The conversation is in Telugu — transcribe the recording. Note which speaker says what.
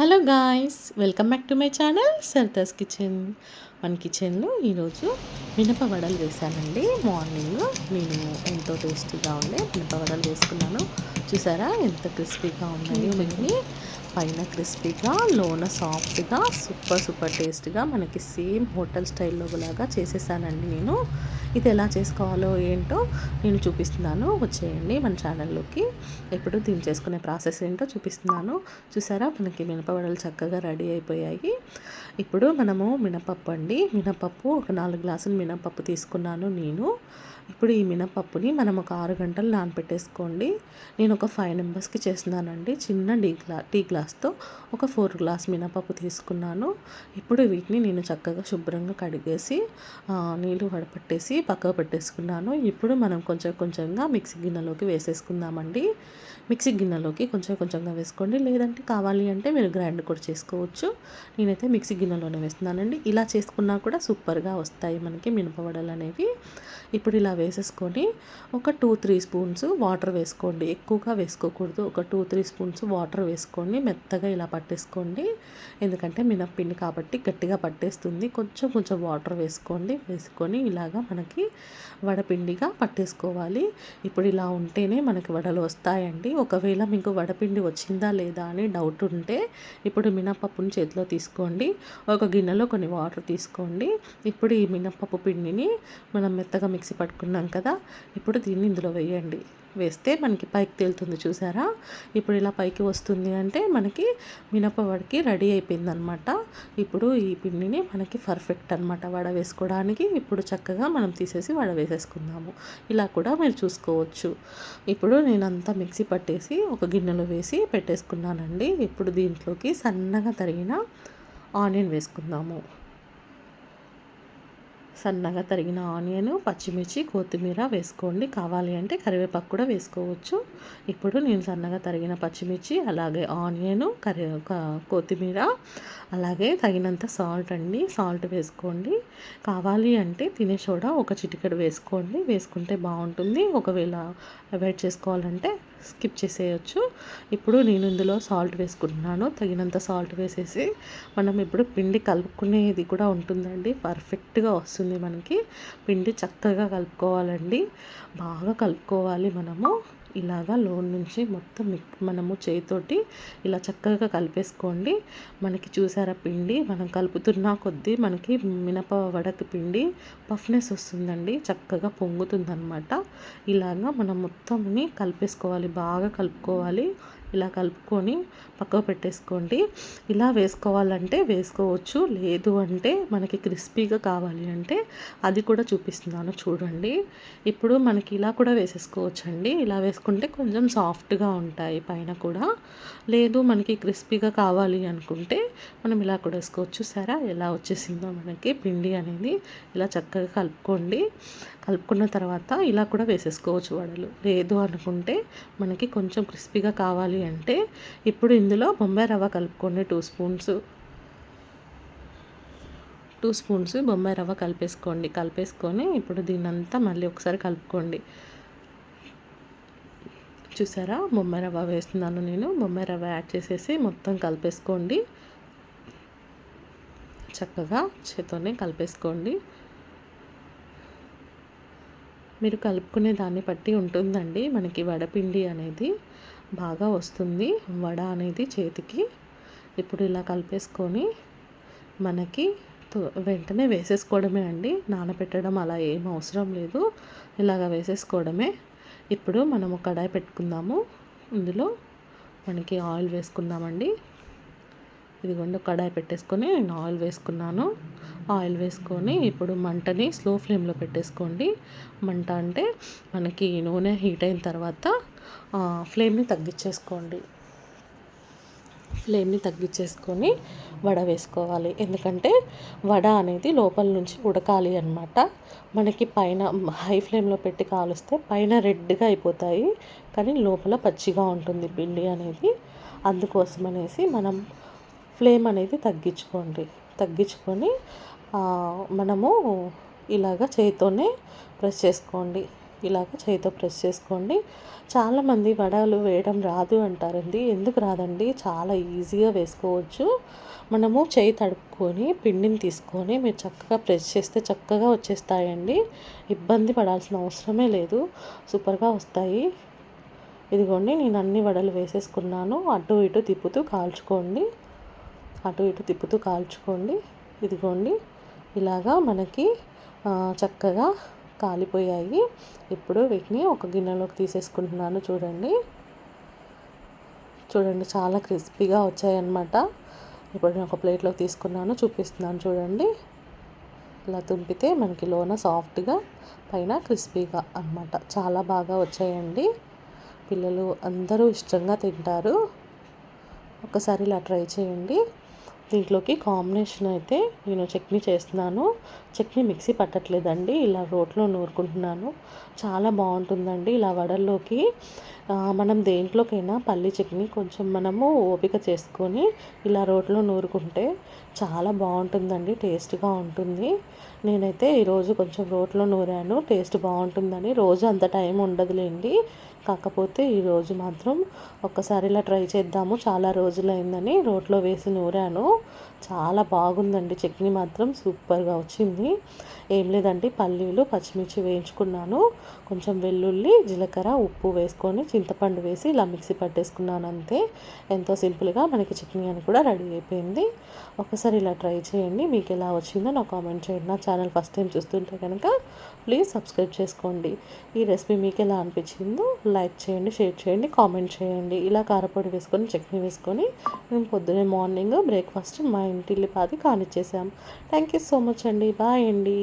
Speaker 1: Hello guys welcome back to my channel Sarda's kitchen. మన కిచెన్లో ఈరోజు మినప వడలు వేసానండి. మార్నింగ్ నేను ఎంతో టేస్టీగా ఉండే మినప వడలు వేసుకున్నాను. చూసారా? ఎంత క్రిస్పీగా ఉన్నాయో ఇవన్నీ పైన క్రిస్పీగా లోన సాఫ్ట్గా సూపర్ సూపర్ టేస్ట్గా మనకి సేమ్ హోటల్ స్టైల్లో లాగా చేసేసానండి నేను. ఇది ఎలా చేసుకోవాలో ఏంటో నేను చూపిస్తున్నాను. వచ్చేయండి మన ఛానల్లోకి. ఇప్పుడు దీన్ని చేసుకునే ప్రాసెస్ ఏంటో చూపిస్తున్నాను. చూసారా? మనకి మినపవడలు చక్కగా రెడీ అయిపోయాయి. ఇప్పుడు మనము మినపప్పు అండి మినపప్పు ఒక నాలుగు గ్లాసులు మినపప్పు తీసుకున్నాను నేను. ఇప్పుడు ఈ మినపప్పుని మనం ఒక ఆరు గంటలు నానపెట్టేసుకోండి. నేను ఒక ఫైవ్ మెంబర్స్కి చేస్తున్నానండి. చిన్న టీ గ్లా టీ గ్లాస్తో ఒక ఫోర్ గ్లాస్ మినపప్పు తీసుకున్నాను. ఇప్పుడు వీటిని నేను చక్కగా శుభ్రంగా కడిగేసి నీళ్ళు వడపట్టేసి పక్కకు పెట్టేసుకున్నాను. ఇప్పుడు మనం కొంచెం కొంచెంగా మిక్సీ గిన్నెలోకి వేసేసుకుందామండి. మిక్సీ గిన్నెలోకి కొంచెం కొంచెంగా వేసుకోండి. లేదంటే కావాలి అంటే మీరు గ్రైండ్ కూడా చేసుకోవచ్చు. నేనైతే మిక్సీ గిన్నెలోనే వేస్తున్నానండి. ఇలా చేసుకున్నా కూడా సూపర్గా వస్తాయి మనకి మినపవడలు అనేవి ఇప్పుడు ఇలా వేసేసుకొని ఒక టూ త్రీ స్పూన్స్ వాటర్ వేసుకోండి. ఎక్కువగా వేసుకోకూడదు. ఒక టూ త్రీ స్పూన్స్ వాటర్ వేసుకోండి మెత్తగా ఇలా పట్టేసుకోండి. ఎందుకంటే మినప్పిండి కాబట్టి గట్టిగా పట్టేస్తుంది. కొంచెం కొంచెం వాటర్ వేసుకోండి. వేసుకొని ఇలాగా మనకి వడపిండిగా పట్టేసుకోవాలి. ఇప్పుడు ఇలా ఉంటేనే మనకి వడలు వస్తాయండి. ఒకవేళ మీకు వడపిండి వచ్చిందా లేదా అని డౌట్ ఉంటే ఇప్పుడు మినప్పప్పుని చేతిలో తీసుకోండి. ఒక గిన్నెలో కొన్ని వాటర్ తీసుకోండి. ఇప్పుడు ఈ మినప్పప్పు పిండిని మనం మెత్తగా మిక్సీ పట్టుకుని కదా ఇప్పుడు దీన్ని ఇందులో వేయండి. వేస్తే మనకి పైకి తేలుతుంది చూసారా? ఇప్పుడు ఇలా పైకి వస్తుంది అంటే మనకి మినపవడికి రెడీ అయిపోయింది అనమాట ఇప్పుడు ఈ పిండిని మనకి పర్ఫెక్ట్ అనమాట వడ వేసుకోవడానికి ఇప్పుడు చక్కగా మనం తీసేసి వడ వేసేసుకుందాము ఇలా కూడా మీరు చూసుకోవచ్చు. ఇప్పుడు నేను అంతా మిక్సీ పట్టేసి ఒక గిన్నెలో వేసి పెట్టేసుకున్నానండి. ఇప్పుడు దీంట్లోకి సన్నగా తరిగిన ఆనియన్ వేసుకుందాము. సన్నగా తరిగిన ఆనియన్ పచ్చిమిర్చి కొత్తిమీర వేసుకోండి. కావాలి అంటే కరివేపాకు కూడా వేసుకోవచ్చు. ఇప్పుడు నేను సన్నగా తరిగిన పచ్చిమిర్చి అలాగే ఆనియన్ కరి కొత్తిమీర అలాగే తగినంత సాల్ట్ అండి. సాల్ట్ వేసుకోండి. కావాలి అంటే తినే సోడా ఒక చిటికెడు వేసుకోండి. వేసుకుంటే బాగుంటుంది. ఒకవేళ అవాయిడ్ చేసుకోవాలంటే స్కిప్ చేసేయచ్చు. ఇప్పుడు నేను ఇందులో సాల్ట్ వేసుకుంటున్నాను. తగినంత సాల్ట్ వేసేసి మనం ఇప్పుడు పిండి కలుపుకునేది కూడా ఉంటుందండి. పర్ఫెక్ట్గా వస్తుంది మనకి. పిండి చక్కగా కలుపుకోవాలండి. బాగా కలుపుకోవాలి మనము. ఇలాగా లోన్ నుంచి మొత్తం మనము చేతితోటి ఇలా చక్కగా కలిపేసుకోండి. మనకి చూసారా పిండి? మనం కలుపుతున్న కొద్దీ మనకి మినప వడకి పిండి పఫ్నెస్ వస్తుందండి. చక్కగా పొంగుతుందనమాట ఇలాగా మనం మొత్తంని కలిపేసుకోవాలి బాగా కలుపుకోవాలి. ఇలా కలుపుకొని పక్కకు పెట్టేసుకోండి. ఇలా వేసుకోవాలంటే వేసుకోవచ్చు లేదు అంటే మనకి క్రిస్పీగా కావాలి అంటే అది కూడా చూపిస్తున్నాను చూడండి. ఇప్పుడు మనకి ఇలా కూడా వేసేసుకోవచ్చు అండి ఇలా వేసుకుంటే కొంచెం సాఫ్ట్గా ఉంటాయి పైన కూడా. లేదు మనకి క్రిస్పీగా కావాలి అనుకుంటే మనం ఇలా కూడా వేసుకోవచ్చు. సరే ఎలా వచ్చేసిందో మనకి పిండి అనేది ఇలా చక్కగా కలుపుకోండి. కలుపుకున్న తర్వాత ఇలా కూడా వేసేసుకోవచ్చు వడలు. లేదు అనుకుంటే మనకి కొంచెం క్రిస్పీగా కావాలి అంటే ఇప్పుడు ఇందులో బొంబాయి రవ్వ కలుపుకోండి. Two spoons. Two spoons Bombay రవ్వ కలిపేసుకోండి. కలిపేసుకొని ఇప్పుడు దీన్నంతా మళ్ళీ ఒకసారి కలుపుకోండి. చూసారా? బొమ్మాయి రవ్వ వేస్తున్నాను నేను. బొమ్మాయి రవ్వ యాడ్ చేసేసి మొత్తం కలిపేసుకోండి. చక్కగా చేతోనే కలిపేసుకోండి. మీరు కలుపుకునే దాన్ని బట్టి ఉంటుందండి. మనకి వడపిండి అనేది బాగా వస్తుంది. వడ అనేది చేతికి. ఇప్పుడు ఇలా కలిపేసుకొని మనకి వెంటనే వేసేసుకోవడమే అండి. నానబెట్టడం అలా ఏం అవసరం లేదు. ఇలాగ వేసేసుకోవడమే. ఇప్పుడు మనము కడాయి పెట్టుకుందాము. ఇందులో మనకి ఆయిల్ వేసుకుందామండి. ఇదిగోండి కడాయి పెట్టేసుకొని నేను ఆయిల్ వేసుకున్నాను. ఆయిల్ వేసుకొని ఇప్పుడు మంటని స్లో ఫ్లేమ్లో పెట్టేసుకోండి. మంట అంటే మనకి నూనె హీట్ అయిన తర్వాత ఫ్లేమ్ని తగ్గించేసుకోండి. ఫ్లేమ్ని తగ్గించేసుకొని వడ వేసుకోవాలి. ఎందుకంటే వడ అనేది లోపల నుంచి ఉడకాలి అనమాట మనకి పైన హై ఫ్లేమ్లో పెట్టి కాలుస్తే పైన రెడ్గా అయిపోతాయి. కానీ లోపల పచ్చిగా ఉంటుంది పిండి అనేది. అందుకోసం అనేసి మనం ఫ్లేమ్ అనేది తగ్గించుకోండి. తగ్గించుకొని మనము ఇలాగ చేతితోనే ప్రెస్ చేసుకోండి. ఇలాగ చేతితో ప్రెస్ చేసుకోండి. చాలామంది వడలు వేయడం రాదు అంటారండి. ఎందుకు రాదండి? చాలా ఈజీగా వేసుకోవచ్చు. మనము చేయి తడుపుకొని పిండిని తీసుకొని మీరు చక్కగా ప్రెస్ చేస్తే చక్కగా వచ్చేస్తాయండి. ఇబ్బంది పడాల్సిన అవసరమే లేదు. సూపర్గా వస్తాయి. ఇదిగోండి నేను అన్ని వడలు వేసేసుకున్నాను. అటు ఇటు తిప్పుతూ కాల్చుకోండి. అటు ఇటు తిప్పుతూ కాల్చుకోండి. ఇదిగోండి ఇలాగా మనకి చక్కగా కాలిపోయాయి. ఇప్పుడు వీటిని ఒక గిన్నెలోకి తీసేసుకుంటున్నాను చూడండి. చూడండి చాలా క్రిస్పీగా వచ్చాయన్నమాట. ఇప్పుడు నేను ఒక ప్లేట్లోకి తీసుకున్నాను చూపిస్తున్నాను చూడండి. ఇలా తుంపితే మనకి లోన సాఫ్ట్గా పైన క్రిస్పీగా అనమాట చాలా బాగా వచ్చాయండి. పిల్లలు అందరూ ఇష్టంగా తింటారు. ఒకసారి ఇలా ట్రై చేయండి. దీంట్లోకి కాంబినేషన్ అయితే నేను చట్నీ చేస్తున్నాను. చట్నీ మిక్సీ పట్టట్లేదండి. ఇలా రోట్లో నూరుకుంటున్నాను. చాలా బాగుంటుందండి ఇలా వడల్లోకి. మనం దేంట్లోకైనా పల్లి చట్నీ కొంచెం మనము ఓపిక చేసుకొని ఇలా రోట్లో నూరుకుంటే చాలా బాగుంటుందండి టేస్ట్గా ఉంటుంది. నేనైతే ఈరోజు కొంచెం రోట్లో నూరాను టేస్ట్ బాగుంటుందని రోజు అంత టైం ఉండదులేండి. కాకపోతే ఈరోజు మాత్రం ఒక్కసారి ఇలా ట్రై చేద్దాము. చాలా రోజులైందని రోట్లో వేసి నూరాను. చాలా బాగుందండి. చట్నీ మాత్రం సూపర్గా వచ్చింది. ఏం లేదండి పల్లీలు పచ్చిమిర్చి వేయించుకున్నాను. కొంచెం వెల్లుల్లి జీలకర్ర ఉప్పు వేసుకొని చింతపండు వేసి ఇలా మిక్సీ పట్టేసుకున్నాను అంతే. ఎంతో సింపుల్గా మనకి చట్నీ అని కూడా రెడీ అయిపోయింది. ఒకసారి ఇలా ట్రై చేయండి. మీకు ఎలా వచ్చిందో నాకు కామెంట్ చేయండి. నా ఛానల్ ఫస్ట్ టైం చూస్తుంటే కనుక ప్లీజ్ సబ్స్క్రైబ్ చేసుకోండి. ఈ రెసిపీ మీకు ఎలా అనిపించిందో లైక్ చేయండి షేర్ చేయండి కామెంట్ చేయండి. ఇలా కారపొడి వేసుకొని చట్నీ వేసుకొని మేము పొద్దునే మార్నింగ్ బ్రేక్ఫాస్ట్ మా ఇంటిల్లి పాది కానిచ్చేసాం. థ్యాంక్ యూ సో మచ్ అండి. బాయ్ అండి.